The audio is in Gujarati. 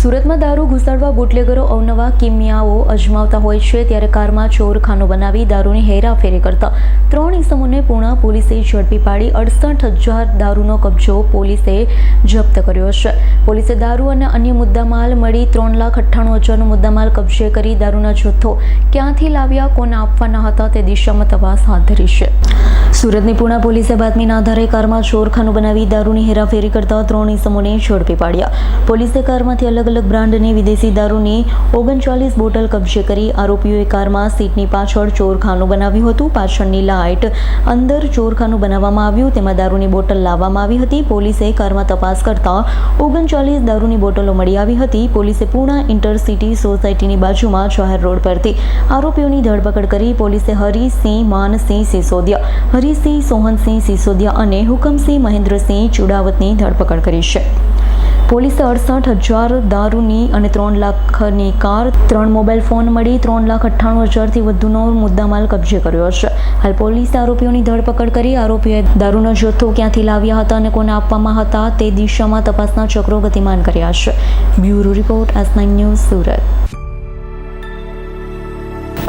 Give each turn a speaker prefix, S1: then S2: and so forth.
S1: સુરતમાં દારૂ ઘુસાડવા બુટલેગરો અવનવા કિમિયાઓ અજમાવતા હોય છે ત્યારે કારમાં ચોરખાનું બનાવી દારૂની હેરાફેરી કરતા ત્રણ ઇસમોને પૂણા પોલીસે ઝડપી પાડી અડસઠ હજાર દારૂનો કબજો પોલીસે જપ્ત કર્યો છે. પોલીસે દારૂ અને અન્ય મુદ્દામાલ મળી ત્રણ લાખ અઠ્ઠાણું હજારનો મુદ્દામાલ કબજે કરી દારૂના જથ્થો ક્યાંથી લાવ્યા કોને આપવાના હતા તે દિશામાં તપાસ હાથ ધરી છે. સુરતની પૂણા પોલીસે બાતમીના આધારે કારમાં ચોરખાનું બનાવી દારૂની હેરાફેરી કરતા ત્રણ ઇસમોને ઝડપી પાડ્યા. પોલીસે કારમાંથી અલગ અલગ બ્રાન્ડની વિદેશી દારૂની ઓગણચાલીસ બોટલ કબજે કરી આરોપીઓએ કારમાં સીટની પાછળ ચોરખાનું બનાવ્યું હતું. પાછળની લાઇટ અંદર ચોરખાનું બનાવવામાં આવ્યું, તેમાં દારૂની બોટલ લાવવામાં આવી હતી. પોલીસે કારમાં તપાસ કરતા ઓગણચાલીસ દારૂની બોટલો મળી આવી હતી. પોલીસે પૂણા ઇન્ટરસિટી સોસાયટીની બાજુમાં જાહેર રોડ પરથી આરોપીઓની ધરપકડ કરી પોલીસે હરિસિંહ માનસિંહ સિસોદિયા હરિસિંહ, સોહનસિંહ સિસોદિયા અને હુકમસિંહ મહેન્દ્રસિંહ ચુડાવતની ધરપકડ કરી છે. પોલીસે અડસઠ હજાર દારૂની અને ત્રણ લાખની કાર, ત્રણ મોબાઈલ ફોન મળી, ત્રણ લાખ અઠ્ઠાણું હજારથી વધુનો મુદ્દામાલ કબજે કર્યો છે. હાલ પોલીસે આરોપીઓની ધરપકડ કરી આરોપીઓએ દારૂનો જથ્થો ક્યાંથી લાવ્યા હતા અને કોને આપવામાં હતા તે દિશામાં તપાસના ચક્રો ગતિમાન કર્યા છે. Bureau report nine news Surat.